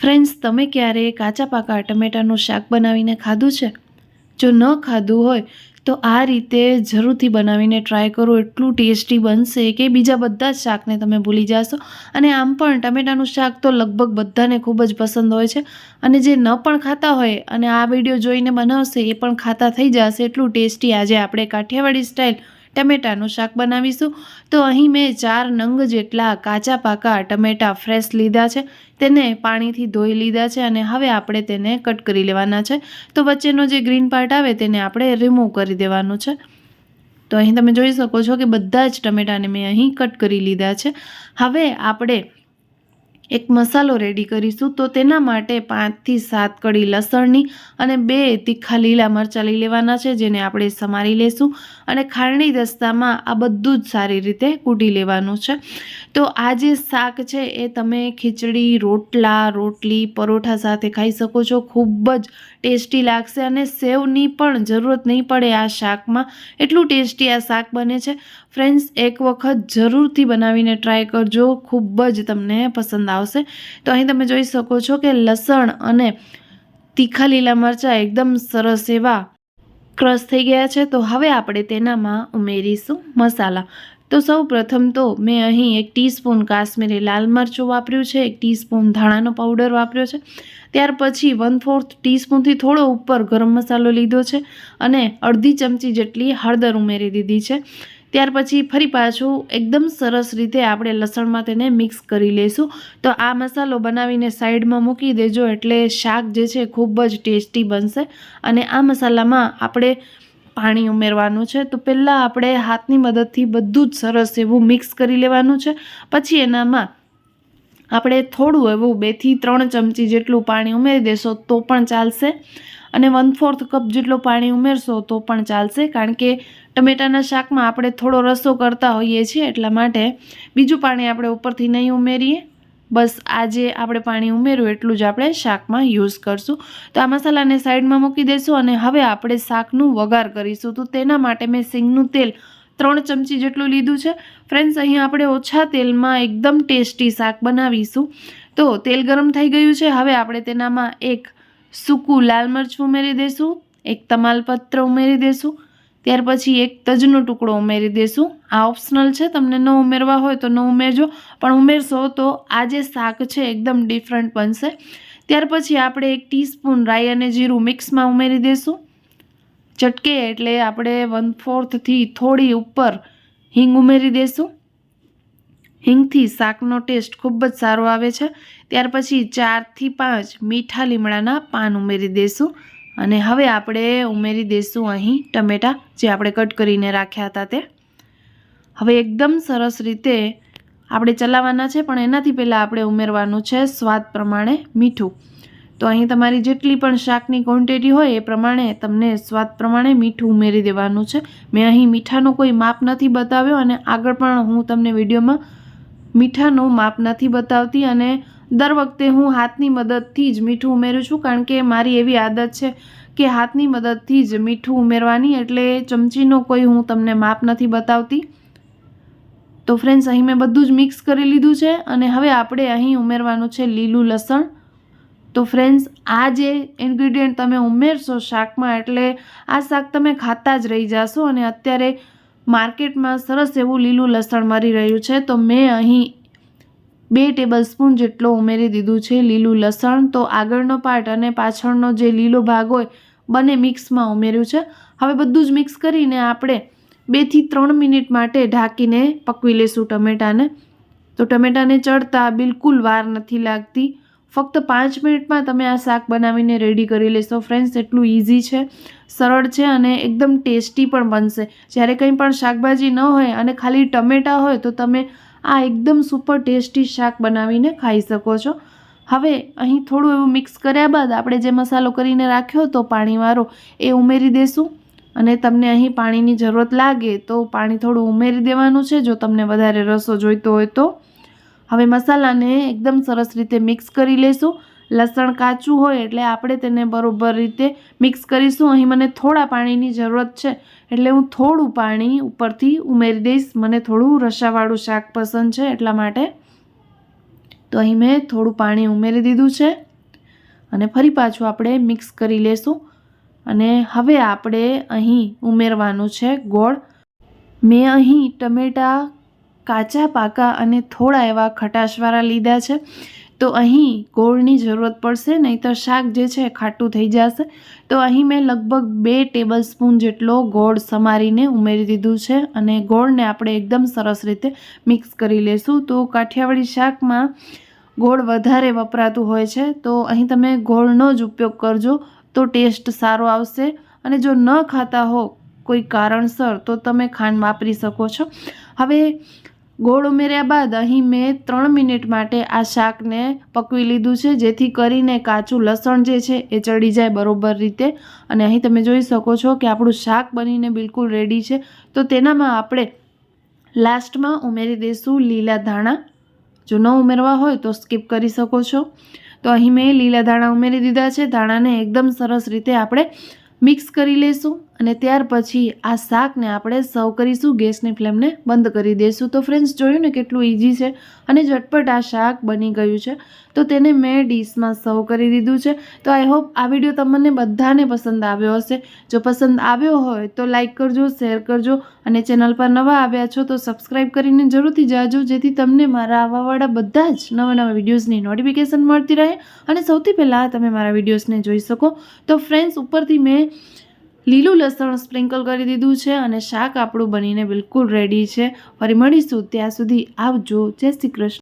Friends, તમે ક્યારે કાચા પાકા ટમેટાનું શાક બનાવીને ખાધું છે? જો ન ખાધું હોય, તો આ રીતે જરૂરથી બનાવીને ટ્રાય કરો. એટલું ટેસ્ટી બનશે કે બીજા બધા જ શાકને તમે ભૂલી જશો. અને આમ પણ ટમેટાનું શાક તો લગભગ બધાને ખૂબ જ પસંદ હોય છે. અને જે ન પણ ખાતા હોય અને આ વીડિયો જોઈને બનાવશે, એ પણ ખાતા થઈ જશે. એટલું ટેસ્ટી આજે આપણે કાઠિયાવાડી સ્ટાઇલ ટમેટાનું શાક બનાવીશું. તો અહીં મેં ચાર નંગ જેટલા કાચા પાકા ટમેટા ફ્રેશ લીધા છે. તેને પાણીથી ધોઈ લીધા છે અને હવે આપણે તેને કટ કરી લેવાના છે. તો વચ્ચેનો જે ગ્રીન પાર્ટ આવે તેને આપણે રિમૂવ કરી દેવાનું છે. તો અહીં તમે જોઈ શકો છો કે બધા જ ટમેટાને મેં અહીં કટ કરી લીધા છે. હવે આપણે એક મસાલો રેડી કરીશું તો તેના માટે પાંચથી સાત કડી લસણની અને બે તીખા લીલા મરચાં લઈ લેવાના છે, જેને આપણે સમારી લેશું. અને ખાંડણી દસ્તામાં આ બધું જ સારી રીતે કૂટી લેવાનું છે. તો આ જે શાક છે, એ તમે ખીચડી, રોટલા, રોટલી, પરોઠા સાથે ખાઈ શકો છો. ખૂબ જ ટેસ્ટી લાગશે અને સેવની પણ જરૂરત નહીં પડે આ શાકમાં. એટલું ટેસ્ટી આ શાક બને છે. ફ્રેન્ડ્સ, એક વખત જરૂરથી બનાવીને ટ્રાય કરજો. ખૂબ જ તમને પસંદ આવશે. તો અહીં તમે જોઈ શકો છો કે લસણ અને તીખા લીલા મરચાં એકદમ સરસ એવા ક્રશ થઈ ગયા છે. તો હવે આપણે તેનામાં ઉમેરીશું મસાલા. તો સૌ પ્રથમ તો મેં અહીં એક ટીસ્પૂન કાશ્મીરી લાલ મરચું વાપર્યું છે, એક ટીસ્પૂન ધાણાનો પાવડર વાપર્યો છે. ત્યાર પછી વન ફોર્થ ટીસ્પૂનથી થોડો ઉપર ગરમ મસાલો લીધો છે અને અડધી ચમચી જેટલી હળદર ઉમેરી દીધી છે. ત્યાર પછી ફરી પાછું એકદમ સરસ રીતે આપણે લસણમાં તેને મિક્સ કરી લઈશું તો આ મસાલો બનાવીને સાઈડમાં મૂકી દેજો એટલે શાક જે છે ખૂબ જ ટેસ્ટી બનશે. અને આ મસાલામાં આપણે પાણી ઉમેરવાનું છે. તો પહેલાં આપણે હાથની મદદથી બધું જ સરસ એવું મિક્સ કરી લેવાનું છે. પછી એનામાં આપણે થોડું એવું બેથી ત્રણ ચમચી જેટલું પાણી ઉમેરી દેશો તો પણ ચાલશે. અને વન ફોર્થ કપ જેટલું પાણી ઉમેરશો તો પણ ચાલશે. કારણ કે ટમેટાના શાકમાં આપણે થોડો રસો કરતા હોઈએ છીએ એટલા માટે બીજું પાણી આપણે ઉપરથી નહીં ઉમેરીએ. બસ આજે આપણે પાણી ઉમેર્યું એટલું જ આપણે શાકમાં યુઝ કરશું. તો આ મસાલાને સાઈડમાં મૂકી દઈશું અને હવે આપણે શાકનું વઘાર કરીશું. તો તેના માટે મેં સિંગનું તેલ ત્રણ ચમચી જેટલું લીધું છે. ફ્રેન્ડ્સ અહીં આપણે ઓછા તેલમાં એકદમ ટેસ્ટી શાક બનાવીશું. તો તેલ ગરમ થઈ ગયું છે. હવે આપણે તેનામાં એક સૂકું લાલ મરચું ઉમેરી દઈશું એક તમાલપત્ર ઉમેરી દઈશું ત્યાર પછી એક તજનો ટુકડો ઉમેરી દઈશું આ ઓપ્શનલ છે. તમને ન ઉમેરવા હોય તો ન ઉમેરજો, પણ ઉમેરશો તો આ જે શાક છે એકદમ ડિફરન્ટ બનશે. ત્યાર પછી આપણે એક ટીસ્પૂન રાઈ અને જીરું મિક્સમાં ઉમેરી દઈશું ચટકે એટલે આપણે વન ફોર્થથી થોડી ઉપર હિંગ ઉમેરી દઈશું હિંગથી શાકનો ટેસ્ટ ખૂબ જ સારો આવે છે. ત્યાર પછી ચારથી પાંચ મીઠા લીમડાના પાન ઉમેરી દઈશું અને હવે આપણે ઉમેરી દઈશું અહીં ટમેટાં જે આપણે કટ કરીને રાખ્યા હતા તે. હવે એકદમ સરસ રીતે આપણે ચલાવવાના છે, પણ એનાથી પહેલાં આપણે ઉમેરવાનું છે સ્વાદ પ્રમાણે મીઠું. તો અહીં તમારી જેટલી પણ શાકની ક્વોન્ટિટી હોય એ પ્રમાણે તમને સ્વાદ પ્રમાણે મીઠું ઉમેરી દેવાનું છે. મેં અહીં મીઠાનો કોઈ માપ નથી બતાવ્યો અને આગળ પણ હું તમને વિડીયોમાં મીઠાનું માપ નથી બતાવતી અને દર વખતે હું હાથની મદદથી જ મીઠું ઉમેરું છું કારણ કે મારી એવી આદત છે કે હાથની મદદથી જ મીઠું ઉમેરવાની એટલે ચમચીનો કોઈ હું તમને માપ નથી બતાવતી. તો ફ્રેન્ડ્સ અહીં મેં બધું જ મિક્સ કરી લીધું છે અને હવે આપણે અહીં ઉમેરવાનું છે લીલું લસણ. તો ફ્રેન્ડ્સ આ જે ઇન્ગ્રીડિયન્ટ તમે ઉમેરશો શાકમાં, એટલે આ શાક તમે ખાતા જ રહી જશો અને અત્યારે માર્કેટમાં સરસ એવું લીલું લસણ મળી રહ્યું છે. તો મેં અહીં બે ટેબલ સ્પૂન જેટલો ઉમેરી દીધું છે લીલું લસણ. તો આગળનો પાર્ટ અને પાછળનો જે લીલો ભાગ હોય, બંને મિક્સમાં ઉમેર્યું છે. હવે બધું જ મિક્સ કરીને આપણે બેથી ત્રણ મિનિટ માટે ઢાંકીને પકવી લેશું ટમેટાને. તો ટમેટાને ચડતા બિલકુલ વાર નથી લાગતી. ફક્ત પાંચ મિનિટમાં તમે આ શાક બનાવીને રેડી કરી લેશો. ફ્રેન્ડ્સ એટલું ઇઝી છે, સરળ છે અને એકદમ ટેસ્ટી પણ બનશે. જ્યારે કંઈ પણ શાકભાજી ન હોય અને ખાલી ટમેટાં હોય તો તમે આ એકદમ સુપર ટેસ્ટી શાક બનાવીને ખાઈ શકો છો. હવે અહીં થોડું એવું મિક્સ કર્યા બાદ આપણે જે મસાલો કરીને રાખ્યો હતો પાણીવાળો એ ઉમેરી દઈશું અને તમને અહીં પાણીની જરૂરત લાગે તો પાણી થોડું ઉમેરી દેવાનું છે. જો તમને વધારે રસો જોઈતો હોય તો હવે મસાલાને એકદમ સરસ રીતે મિક્સ કરી લઈશું લસણ કાચું હોય એટલે આપણે તેને બરોબર રીતે મિક્સ કરીશું. અહીં મને થોડા પાણીની જરૂરત છે એટલે હું થોડું પાણી ઉપરથી ઉમેરી દઈશ. મને થોડું રસાવાળું શાક પસંદ છે એટલા માટે. તો અહીં મેં થોડું પાણી ઉમેરી દીધું છે અને ફરી પાછું આપણે મિક્સ કરી લેશું. અને હવે આપણે અહીં ઉમેરવાનું છે ગોળ. મેં અહીં ટમેટાં કાચા પાકા અને થોડા એવા ખટાશવાળા લીધા છે. તો અહીં ગોળની જરૂરત પડશે, નહીંતર શાક જે છે ખાટું થઈ જશે. તો અહીં મેં લગભગ બે ટેબલ સ્પૂન જેટલો ગોળ સમારીને ઉમેરી દીધું છે અને ગોળને આપણે એકદમ સરસ રીતે મિક્સ કરી લેશું. તો કાઠિયાવાડી શાકમાં ગોળ વધારે વપરાતું હોય છે. તો અહીં તમે ગોળનો જ ઉપયોગ કરજો. તો ટેસ્ટ સારો આવશે અને જો ન ખાતા હો કોઈ કારણસર, તો તમે ખાંડ વાપરી શકો છો. હવે ગોળ ઉમેર્યા બાદ અહીં મેં ત્રણ મિનિટ માટે આ શાકને પકવી લીધું છે, જેથી કરીને કાચું લસણ જે છે એ ચડી જાય બરોબર રીતે. અને અહીં તમે જોઈ શકો છો કે આપણું શાક બનીને બિલકુલ રેડી છે. તો તેનામાં આપણે લાસ્ટમાં ઉમેરી દઈશું લીલા ધાણા. જો ન ઉમેરવા હોય તો સ્કીપ કરી શકો છો. તો અહીં મેં લીલા ધાણા ઉમેરી દીધા છે. ધાણાને એકદમ સરસ રીતે આપણે મિક્સ કરી લઈશું અને ત્યાર પછી આ શાકને આપણે સર્વ કરીશું ગેસની ફ્લેમને બંધ કરી દઈશું તો ફ્રેન્ડ્સ જોયું ને કેટલું ઇઝી છે? અને ઝટપટ આ શાક બની ગયું છે. તો તેને મેં ડીશમાં સર્વ કરી દીધું છે. તો આઈ હોપ આ વીડિયો તમને બધાને પસંદ આવ્યો હશે. જો પસંદ આવ્યો હોય તો લાઇક કરજો શેર કરજો અને ચેનલ પર નવા આવ્યા છો તો સબસ્ક્રાઈબ કરીને જરૂરથી જાજો, જેથી તમને મારા આવાવાળા બધા જ નવા નવા વિડીયોઝની નોટિફિકેશન મળતી રહે અને સૌથી પહેલાં તમે મારા વિડીયોઝને જોઈ શકો. તો ફ્રેન્ડ્સ ઉપરથી મેં લીલું લસણ સ્પ્રિંકલ કરી દીધું છે અને શાક આપણું બનીને બિલકુલ રેડી છે. ફરી મળીશું ત્યાં સુધી આવજો. જય શ્રી કૃષ્ણ.